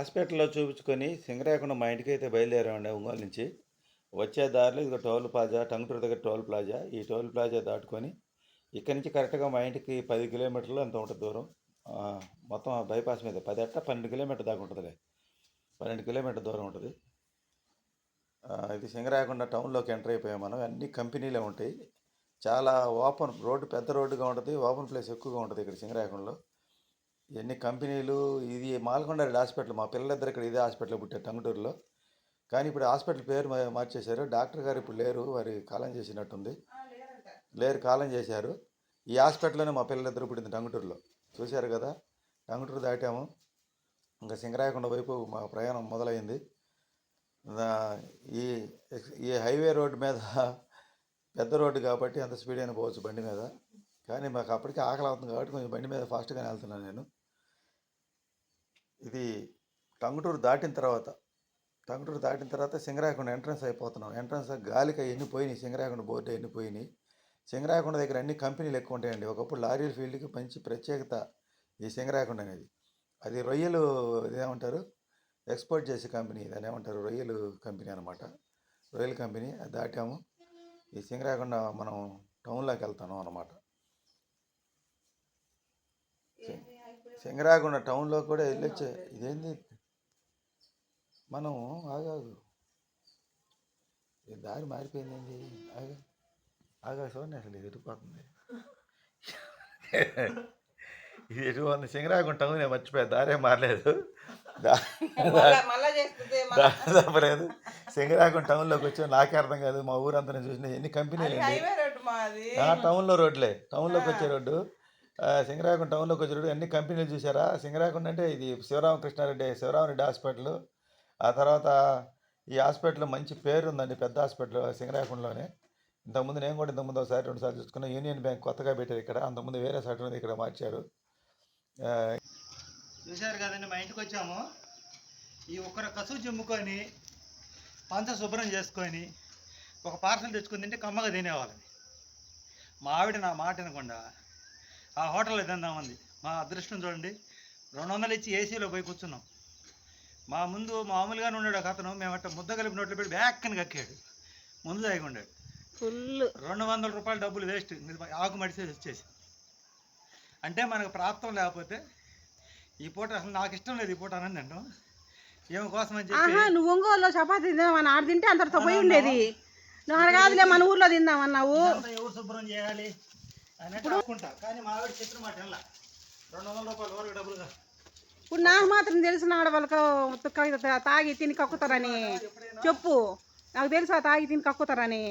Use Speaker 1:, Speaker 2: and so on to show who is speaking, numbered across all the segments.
Speaker 1: హాస్పిటల్లో చూపించుకొని సింగరాయకుండా మా ఇంటికి అయితే బయలుదేరామండి ఒంగోలు నుంచి. వచ్చే దారిలో ఇదిగో టోల్ ప్లాజా టంగుటూరు దగ్గర టోల్ ప్లాజా. ఈ టోల్ ప్లాజా దాటుకొని ఇక్కడి నుంచి కరెక్ట్గా మా ఇంటికి పది కిలోమీటర్లు ఎంత ఉంటుంది దూరం. మొత్తం బైపాస్ మీద పది అట్ట పన్నెండు కిలోమీటర్ దాకా ఉంటుందిలే. పన్నెండు కిలోమీటర్ దూరం ఉంటుంది. ఇది సింగరాయకొండ టౌన్లోకి ఎంటర్ అయిపోయాం మనం. అన్ని కంపెనీలే ఉంటాయి. చాలా ఓపెన్ రోడ్డు పెద్ద రోడ్డుగా ఉంటుంది. ఓపెన్ ప్లేస్ ఎక్కువగా ఉంటుంది ఇక్కడ సింగరాయకొండలో ఎన్ని కంపెనీలు ఇది మాల్కొండ హాస్పిటల్ మా పిల్లలిద్దరు ఇక్కడ ఇదే హాస్పిటల్ పుట్టారు టంగుటూరులో కానీ ఇప్పుడు హాస్పిటల్ పేరు మార్చేశారు. డాక్టర్ గారు ఇప్పుడు లేరు వారి కాలం చేసినట్టుంది. లేరు కాలం చేశారు. ఈ హాస్పిటల్లోనే మా పిల్లలిద్దరు పుట్టింది టంగుటూరులో చూశారు కదా టంగుటూరు దాటాము. ఇంకా సింగరాయకొండ వైపు మా ప్రయాణం మొదలైంది. ఈ ఈ హైవే రోడ్డు మీద పెద్ద రోడ్డు కాబట్టి అంత స్పీడ్ అయినా పోవచ్చు బండి మీద. కానీ మాకు అప్పటికే ఆకలి అవుతుంది కాబట్టి కొంచెం బండి మీద ఫాస్ట్గానే వెళ్తున్నాను నేను. ఇది టంగుటూరు దాటిన తర్వాత టంగుటూరు దాటిన తర్వాత సింగరాయకొండ ఎంట్రన్స్ అయిపోతున్నాం. ఎంట్రన్స్ గాలికి అవన్నీ పోయినాయి సింగరాయకొండ బోర్డు అవన్నీ పోయినాయి సింగరాయకొండ దగ్గర అన్ని కంపెనీలు ఎక్కువ ఉంటాయండి. ఒకప్పుడు లారీల ఫీల్డ్కి మంచి ప్రత్యేకత ఈ సింగరాయకొండ అనేది. అది రొయ్యలు ఏమంటారు ఎక్స్పోర్ట్ చేసే కంపెనీ దాన్ని ఏమంటారు? రొయ్యలు కంపెనీ అనమాట రొయ్యల కంపెనీ అది దాటాము. ఈ సింగరాయకొండ మనం టౌన్లోకి వెళ్తాను అనమాట సింగరాయకొండ టౌన్లో కూడా వెళ్ళొచ్చే. ఇదేంది? మనం ఆగాగు. దారి మారిపోయిందండి ఆగా. ఆగా చూడండి అసలు ఇది ఎటుపోతుంది. ఇది ఎటు ఉంది సింగరాయకొండ టౌన్ నేను మర్చిపోయా. దారే మారలేదు. దా-
Speaker 2: మళ్ళా మళ్ళా చేస్తుంది
Speaker 1: దారి తప్పలేదు. సింగరాయకొండ టౌన్లోకి వచ్చాం నాకే అర్థం కాదు. మా ఊరంతా నేను చూసిన ఎన్ని కంపెనీలు ఆ, టౌన్లో రోడ్లే. టౌన్లోకి వచ్చే రోడ్డు. సింగరాయకొండ టౌన్లో వచ్చే అన్ని కంపెనీలు చూసారా సింగరాకుండ అంటే ఇది శివరామకృష్ణారెడ్డి శివరామరెడ్డి హాస్పిటల్. ఆ తర్వాత ఈ హాస్పిటల్ మంచి పేరు ఉందండి పెద్ద హాస్పిటల్ సింగరాయకొండలోనే ఇంతకుముందు నేను కూడా ఇంతకుముందు ఒకసారి రెండు సార్లు చూసుకున్నాను యూనియన్ బ్యాంక్ కొత్తగా పెట్టారు ఇక్కడ అంతకుముందు వేరే సైట్ ఉంది ఇక్కడ మార్చారు.
Speaker 3: చూశారు కదండి మా ఇంటికి వచ్చాము. ఈ ఒక్కర కసువు చిమ్ముకొని పంచ శుభ్రం చేసుకొని ఒక పార్సల్ తెచ్చుకుని తింటే కమ్మగా తినేవాళ్ళని. మా ఆవిడ నా మాట వినకుండా ఆ హోటల్లో తిందామంది మా అదృష్టం చూడండి. రెండు వందలు ఇచ్చి ఏసీలో పోయి కూర్చున్నాం. మా ముందు మామూలుగానే ఉన్నాడు ఒక అతను. మేము అట్ట ముద్ద కలిపి నోట్లో పెట్టి బ్యాక్కని కక్కాడు. ముందు దాగి ఉన్నాడు
Speaker 2: ఫుల్.
Speaker 3: రెండు వందల రూపాయలు డబ్బులు వేస్ట్. ఆకు మడిసేసి వచ్చేసి. అంటే మనకు ప్రాప్తం లేకపోతే ఈ పూట అసలు నాకు ఇష్టం లేదు ఈ పూట అనండి అంటాం ఏమి కోసం అని చెప్పి
Speaker 2: ఆహా నువ్వు ఒంగోలులో చపాతీ తిందామని ఆడ తింటే అంతటితో పోయి ఉండేది. నువ్వు కాదులే మన ఊర్లో తిందామన్నావు.
Speaker 3: ఎవరు శుభ్రం చేయాలి?
Speaker 2: ఇప్పుడు నాకు మాత్రం తెలిసిన ఆడవాళ్ళకు తాగి తిని కక్కుతారని. చెప్పు. నాకు తెలుసు ఆ తాగి తిని కక్కుతారని.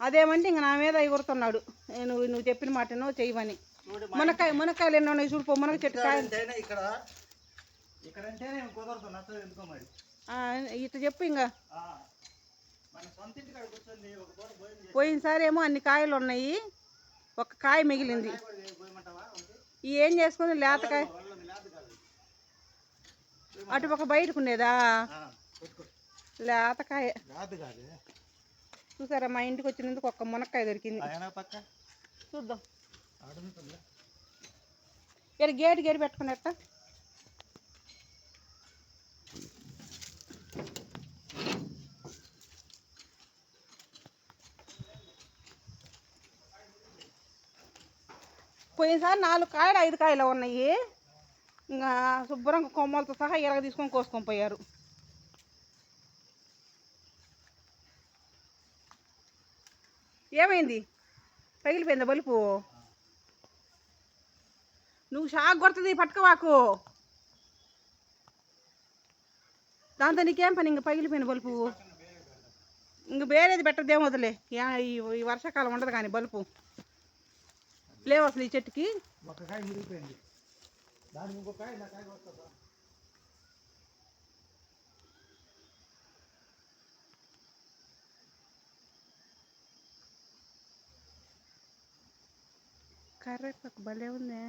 Speaker 2: అదేమంటే ఇంక నా మీద ఎగురుతున్నాడు. నువ్వు నువ్వు చెప్పిన మాట నువ్వు చేయమని మునక్కాయ మునక్కాయలు ఎన్నో ఉన్నాయి చూడు పో మునగ చెట్టు
Speaker 3: ఇక్కడ ఇక్కడ కుదరదు నచ్చదు ఎందుకో మరి.
Speaker 2: ఇట్లా చెప్పు ఇంకా.
Speaker 3: ఆ, మన సొంత ఇంటికాడ కూర్చొని ఒక పూట భోజనం
Speaker 2: పోయినసారి ఏమో అన్ని కాయలు ఉన్నాయి. ఒక కాయ మిగిలింది? ఈ ఏం చేసుకుని లేతకాయ. అటు ఒక బయటకు ఉండేదా
Speaker 3: ఆ, పెట్టుకో.
Speaker 2: లేతకాయ. చూసారా మా ఇంటికి వచ్చినందుకు ఒక్క మునక్కాయ దొరికింది. చూద్దాం. ఇక్కడ గేట్ గేట్ పెట్టుకున్నట్ట పోయినసారి నాలుగు కాయలు ఐదు కాయలు ఉన్నాయి. ఇంకా శుభ్రంగా కొమ్మలతో సహా ఇరగ తీసుకొని కోసుకొని పోయారు. ఏమైంది? పగిలిపోయిందా బలుపు? నువ్వు షాక్ కొడుతుంది పట్టుకోవాకు దాంతో నీకేం పని? ఇంక పగిలిపోయిన బలుపు. ఇంక వేరేది పెట్టదేమో వదిలే. ఈ వర్షాకాలం ఉండదు కానీ బలుపు. లేవు అసలు ఈ చెట్టుకి.
Speaker 3: ఒక కాయ మురిగిపోయింది. దానికి ఇంకో కాయ నా కాయ వస్తుందా
Speaker 2: కర్రేపాకు భలే ఉందే.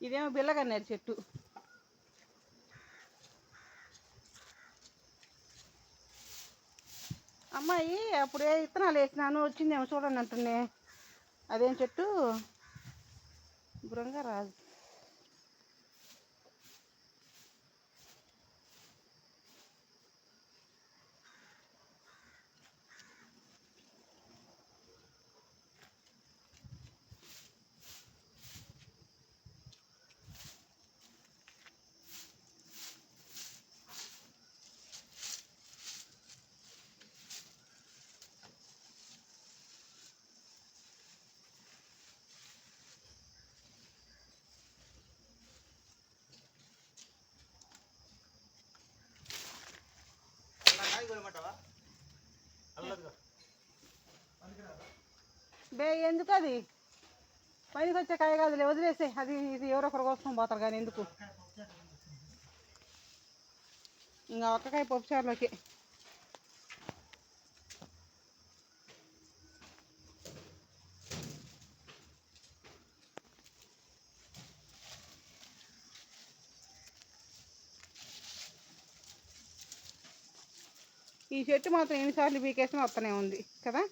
Speaker 2: ఇదేమో బిల్లగన్నారు చెట్టు. అమ్మాయి అప్పుడే విత్తనాలు వేసినాను వచ్చిందేమో చూడండి అంటున్నే అదేం చెట్టు? బృంగరాజు బే ఎందుకు అది? పనికి వచ్చే కాయ కాదులే వదిలేసే అది ఇది ఎవరో ఒకరు కోసుకొని పోతారు కానీ ఎందుకు? ఇంకా ఒక్కకాయ పప్పుచారులోకి ఈ చెట్టు మాత్రం ఎన్నిసార్లు పీకేసినా వస్తూనే ఉంది కదా?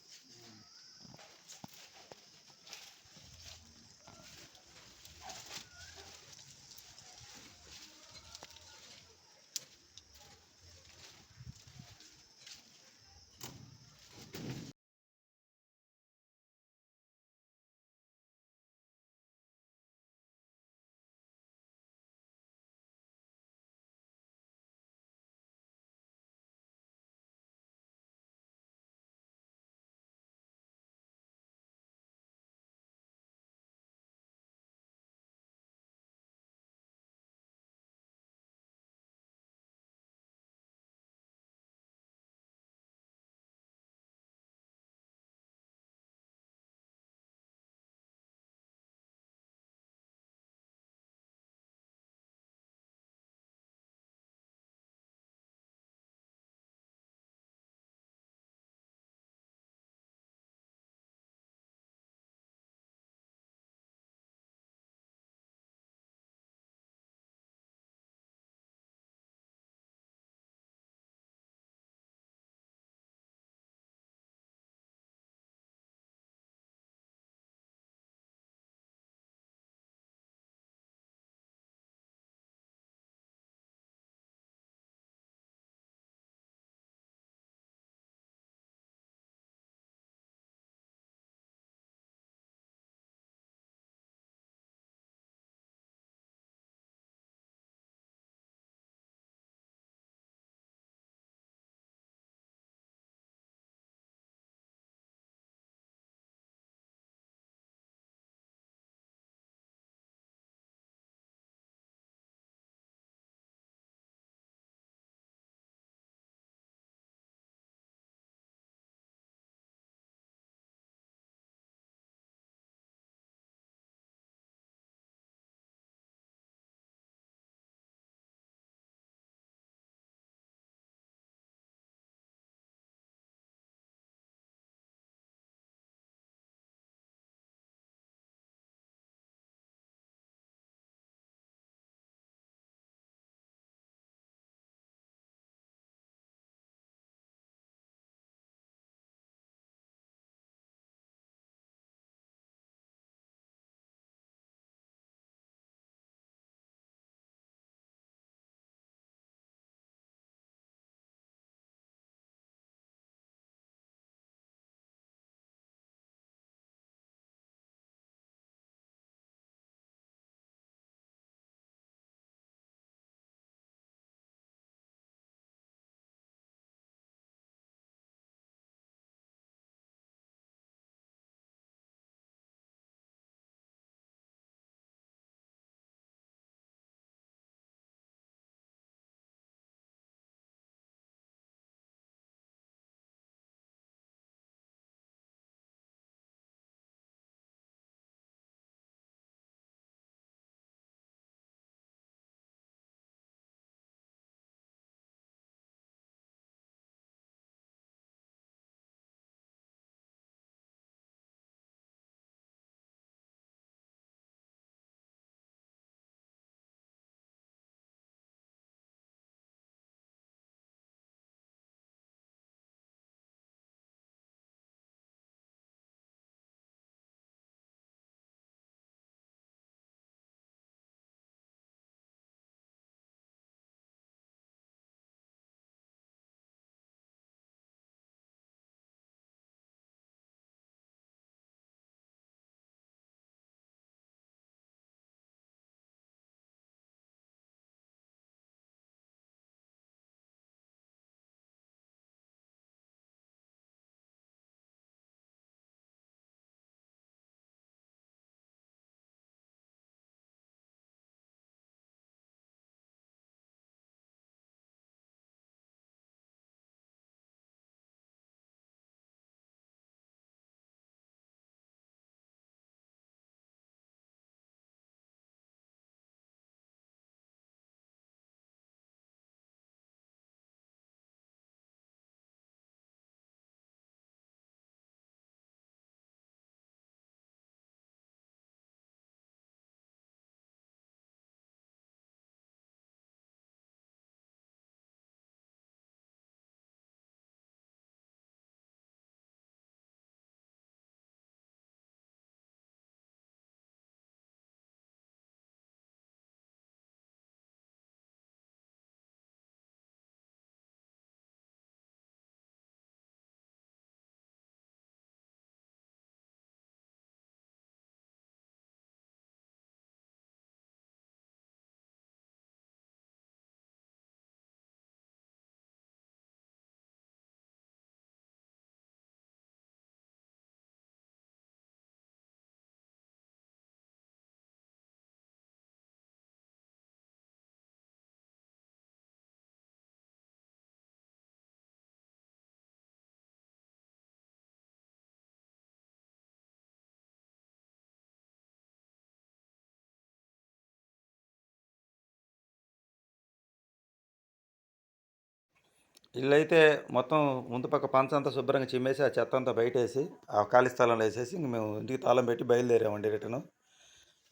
Speaker 1: ఇల్లు అయితే మొత్తం ముందు పక్క పంచ అంతా శుభ్రంగా చిమ్మేసి ఆ చెత్త అంతా బయటేసి ఆ ఖాళీ స్థలంలో వేసేసి ఇంక మేము ఇంటికి తాళం పెట్టి బయలుదేరామండి రిటర్ను.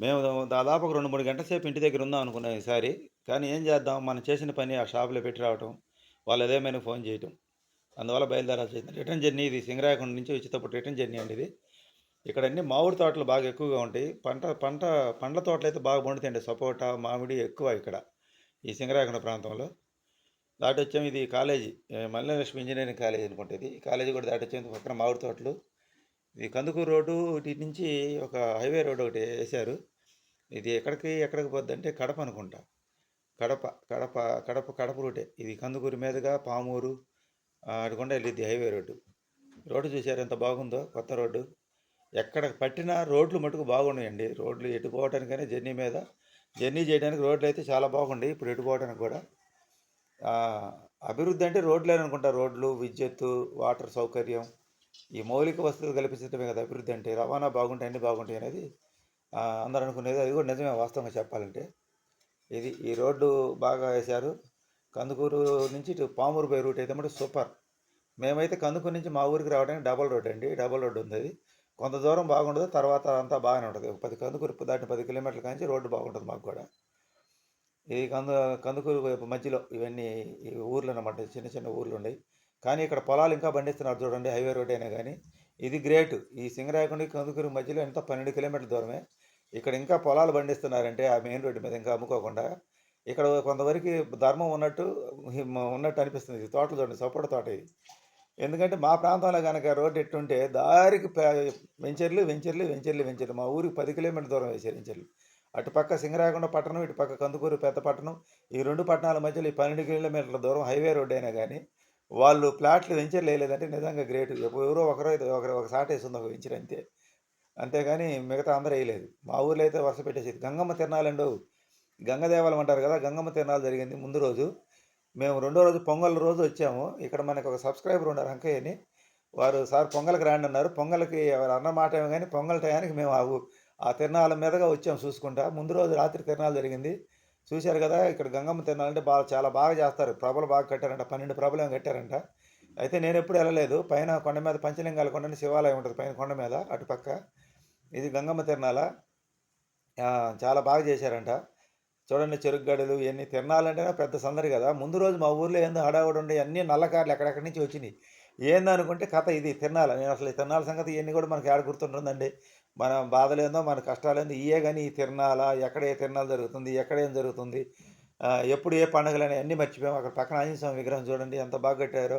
Speaker 1: మేము దాదాపు ఒక రెండు మూడు గంటల సేపు ఇంటి దగ్గర ఉందాం అనుకున్నాం ఈసారి. కానీ ఏం చేద్దాం మనం చేసిన పని ఆ షాపులో పెట్టి రావటం వాళ్ళు ఏదేమైనా ఫోన్ చేయటం. అందువల్ల బయలుదేరాల్సి వచ్చింది. రిటర్న్ జర్నీ ఇది సింగరాయకొండ నుంచి వచ్చేటప్పుడు రిటర్న్ జర్నీ అండి ఇది. ఇక్కడ అన్ని మామిడి తోటలు బాగా ఎక్కువగా ఉంటాయి. పంట పంట పండ్ల తోటలు అయితే బాగా పండుతాయండి. సపోటా మామిడి ఎక్కువ ఇక్కడ ఈ సింగరాయకొండ ప్రాంతంలో. దాటి వచ్చాము ఇది college Mallalakshmi Mallelakshmi engineering college అనుకుంటుంది ఈ కాలేజీ కూడా దాటి వచ్చేందుకు పక్కన మామిడి తోటలు. ఇది కందుకూరు రోడ్డు ఇటు నుంచి ఒక హైవే రోడ్డు ఒకటి వేశారు. ఇది ఎక్కడికి ఎక్కడికి పోద్ది అంటే కడప అనుకుంటా. కడప కడప కడప కడప రూటే. ఇది కందుకూరు మీదుగా పామూరు ఆ, అటుకుండా వెళ్ళిద్ది హైవే రోడ్డు. రోడ్డు చూశారు ఎంత బాగుందో కొత్త రోడ్డు. ఎక్కడ పట్టినా రోడ్లు మటుకు బాగున్నాయండి. రోడ్లు ఎటు పోవడానికైనా జర్నీ మీద జర్నీ చేయడానికి రోడ్లు అయితే చాలా బాగుండే ఇప్పుడు ఎటు పోవడానికి కూడా అభివృద్ధి అంటే రోడ్లు అనుకుంటా. రోడ్లు విద్యుత్తు వాటర్ సౌకర్యం. ఈ మౌలిక వసతులు కల్పించడమే కదా అభివృద్ధి అంటే. రవాణా బాగుంటాయి అన్నీ బాగుంటాయి అనేది అందరూ అనుకునేది. అది కూడా నిజమే వాస్తవంగా చెప్పాలంటే. ఇది ఈ రోడ్డు బాగా వేశారు. కందుకూరు నుంచి ఇటు పామూరు బై రూట్ అయితే మటు సూపర్. మేమైతే కందుకూరు నుంచి మా ఊరికి రావడానికి డబల్ రోడ్ అండి. డబల్ రోడ్ ఉంది అది. కొంత దూరం బాగుండదు తర్వాత అంతా బాగానే ఉంటుంది. పది కందుకూరు దాటిన పది కిలోమీటర్ల కాంచి రోడ్డు బాగుంటుంది మాకు కూడా. ఇది కందు కందుకూరు వైపు మధ్యలో ఇవన్నీ ఈ ఊర్లు అనమాట చిన్న చిన్న ఊర్లు ఉన్నాయి కానీ ఇక్కడ పొలాలు ఇంకా పండిస్తున్నారు చూడండి హైవే రోడ్ అయినా కానీ. ఇది గ్రేట్. ఈ సింగరాయకుండి కందుకూరు మధ్యలో ఎంత పన్నెండు కిలోమీటర్ల దూరమే. ఇక్కడ ఇంకా పొలాలు పండిస్తున్నారంటే ఆ మెయిన్ రోడ్డు మీద ఇంకా అమ్ముకోకుండా. ఇక్కడ కొంతవరకు ధర్మం ఉన్నట్టు ఉన్నట్టు అనిపిస్తుంది. ఇది తోటలు చూడండి సపోటా తోట ఇది. ఎందుకంటే మా ప్రాంతంలో కనుక రోడ్డు ఎట్టుంటే దారికి ప- వెంచర్లు వెంచర్లు వెంచర్లు వెంచర్లు. మా ఊరికి పది కిలోమీటర్ల దూరం వేసారు వెంచర్లు. అటు పక్క సింగరాయకొండ పట్టణం ఇటు పక్క కందుకూరు పెద్ద పట్టణం ఈ రెండు పట్టణాల మధ్యలో ఈ పన్నెండు కిలోమీటర్ల దూరం హైవే రోడ్డు అయినా కానీ వాళ్ళు ప్లాట్లు వెంచర్లు వేయలేదంటే నిజంగా గ్రేట్. ఎవరో ఒకరో ఒకరు ఒక సాట వేసింది ఒక వెంచర్ అంతే. అంతేగాని మిగతా అందరూ వేయలేదు. మా ఊర్లో అయితే వరుస పెట్టేసేది. గంగమ్మ తిరణాలండు గంగదేవాలం అంటారు కదా గంగమ్మ తిరణాలు జరిగింది ముందు రోజు. మేము రెండో రోజు పొంగల్ రోజు వచ్చాము. ఇక్కడ మనకు ఒక సబ్స్క్రైబర్ ఉన్నారు అంకయ్యని వారు సార్ పొంగల్కి రాండి అన్నారు. పొంగల్కి ఎవరు అన్న మాట ఏమో కానీ పొంగల్ టయానికి మేము ఆ ఆ తిరణాల మీదగా వచ్చాం చూసుకుంటా. ముందు రోజు రాత్రి తిరణాలు జరిగింది. చూశారు కదా ఇక్కడ గంగమ్మ తిరణాలంటే బాగా చాలా బాగా చేస్తారు. ప్రభలు బాగా కట్టారంట. పన్నెండు ప్రభలు కట్టారంట. అయితే నేను ఎప్పుడు వెళ్ళలేదు. పైన కొండ మీద పంచలింగాల కొండ అని శివాలయం ఉంటుంది. పైన కొండ మీద అటుపక్క ఇది గంగమ్మ తిరణాల. చాలా బాగా చేశారంట. చూడండి చెరుకు గడలు ఇవన్నీ. తిరణాలంటేనే పెద్ద సందడి కదా. ముందు రోజు మా ఊర్లో ఏందో హడావుడు ఉండే అన్ని నల్లకార్లు ఎక్కడెక్కడి నుంచి వచ్చినాయి. ఏందనుకుంటే కథ ఇది తిరణాల. నేను అసలు తిరణాల సంగతి ఇవన్నీ కూడా మనకి ఆడ గుర్తుంటుందండి. మన బాధలేందో మన కష్టాలేందో ఇయే కానీ ఈ తిరణాల ఎక్కడ ఏ తిరణాలు జరుగుతుంది ఎక్కడ ఏం జరుగుతుంది ఎప్పుడు ఏ పండుగలని అన్నీ మర్చిపోయాం. అక్కడ పక్కన ఆంజనేయ స్వామి విగ్రహం చూడండి ఎంత బాగా కట్టారో.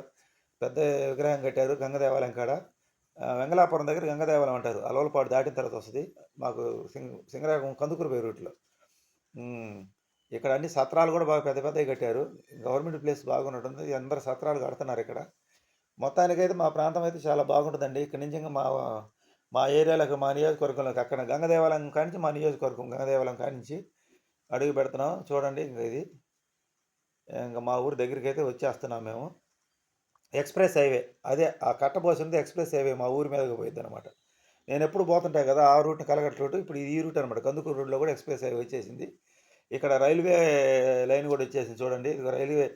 Speaker 1: పెద్ద విగ్రహం కట్టారు గంగ దేవాలయం కాడ వెంగళాపురం దగ్గర గంగదేవాలయం అంటారు. అలవలపాడు దాటిన తర్వాత వస్తుంది. మాకు సింగ సింగరాగం కందుకూరు పోయే రూట్లో. ఇక్కడ అన్ని సత్రాలు కూడా బాగా పెద్ద పెద్దవి కట్టారు. గవర్నమెంట్ ప్లేస్ బాగున్నట్టుంది. అందరు సత్రాలు కడుతున్నారు ఇక్కడ. మొత్తానికైతే మా ప్రాంతం అయితే చాలా బాగుంటుందండి. ఇక్కడ నుంచి మా మా ఏరియాలకు మా నియోజకవర్గంలోకి అక్కడ గంగదేవాలయం కానించి మా నియోజకవర్గం గంగదేవాలయం కానించి అడుగు పెడుతున్నాం. చూడండి ఇంకా ఇది. ఇంకా మా ఊరి దగ్గరికి అయితే వచ్చేస్తున్నాం మేము. Express highway. అదే ఆ కట్టబోసింది ఎక్స్ప్రెస్ హైవే మా ఊరి మీదకి పోయింది అనమాట నేను ఎప్పుడు పోతుంటాయి కదా ఆ రూట్ని కలగట్ రూట్ ఇప్పుడు ఈ రూట్ అనమాట కందుకూరు రూట్లో కూడా ఎక్స్ప్రెస్ హైవే వచ్చేసింది. ఇక్కడ రైల్వే లైన్ కూడా వచ్చేసింది చూడండి. ఇది రైల్వే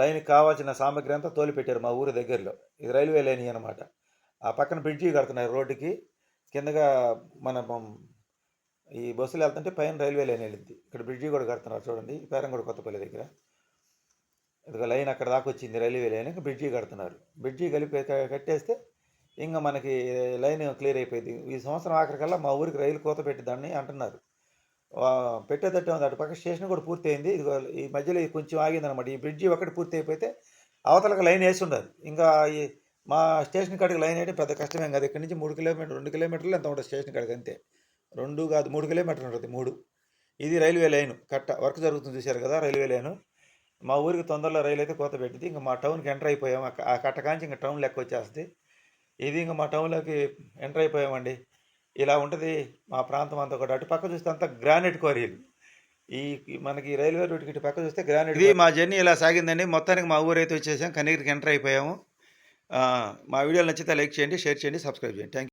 Speaker 1: లైన్కి కావాల్సిన సామగ్రి అంతా తోలిపెట్టారు మా ఊరి దగ్గరలో. ఇది రైల్వే లైన్ అనమాట ఆ పక్కన బ్రిడ్జి కడుతున్నారు రోడ్డుకి. కిందగా మన ఈ బస్సులు వెళ్తుంటే పైన రైల్వే లైన్ వెళ్ళింది ఇక్కడ బ్రిడ్జి కూడా కడుతున్నారు చూడండి. పేరంగూడ కొత్తపల్లి దగ్గర. ఇదిగో లైన్ అక్కడ దాకా వచ్చింది రైల్వే లైన్. ఇంకా బ్రిడ్జి కడుతున్నారు. బ్రిడ్జి కలిపి కట్టేస్తే ఇంకా మనకి లైన్ క్లియర్ అయిపోయింది ఈ సంవత్సరం ఆఖరికల్లా మా ఊరికి రైలు కోత పెట్టిద్దాన్ని అంటున్నారు. వా- పెట్టేటట్టు ఉంది. అటు పక్క స్టేషన్ కూడా పూర్తయింది. ఇదిగో ఈ మధ్యలో ఇది కొంచెం ఆగిందనమాట. ఈ బ్రిడ్జి ఒకటి పూర్తి అయిపోతే అవతలకు లైన్ వేసి ఉండదు ఇంకా ఈ మా స్టేషన్ కాడికి లైన్ అయితే పెద్ద కష్టమేం కాదు. ఇక్కడ నుంచి మూడు కిలోమీటర్ రెండు కిలోమీటర్లు ఎంత ఉంటుంది స్టేషన్ కాడికి అంతే. రెండు కాదు మూడు కిలోమీటర్లు ఉంటుంది మూడు. ఇది రైల్వే లైన్ కట్ట వర్క్ జరుగుతుంది చూశారు కదా రైల్వే లైను. మా ఊరికి తొందరలో రైలు అయితే కోత పెట్టింది. ఇంకా మా టౌన్కి ఎంటర్ అయిపోయాం. ఆ క- ఆ కట్ట కాంచి ఇంకా టౌన్ లెక్క వచ్చేస్తుంది. ఇది ఇంకా మా టౌన్లోకి ఎంటర్ అయిపోయామండి. ఇలా ఉంటుంది మా ప్రాంతం అంతా కూడా. అటు పక్క చూస్తే అంతా గ్రానైట్ క్వారీలు. ఈ మనకి రైల్వే రూట్కి ఇటు పక్క చూస్తే గ్రానైట్ ఇది మా జర్నీ ఇలా సాగిందండి. మొత్తానికి మా ఊరు అయితే వచ్చేసాం. కనీరికి ఎంటర్ అయిపోయాము. మా వీడియోలు నచ్చితే లైక్ చేయండి షేర్ చేయండి సబ్స్క్రైబ్ చేయండి. థ్యాంక్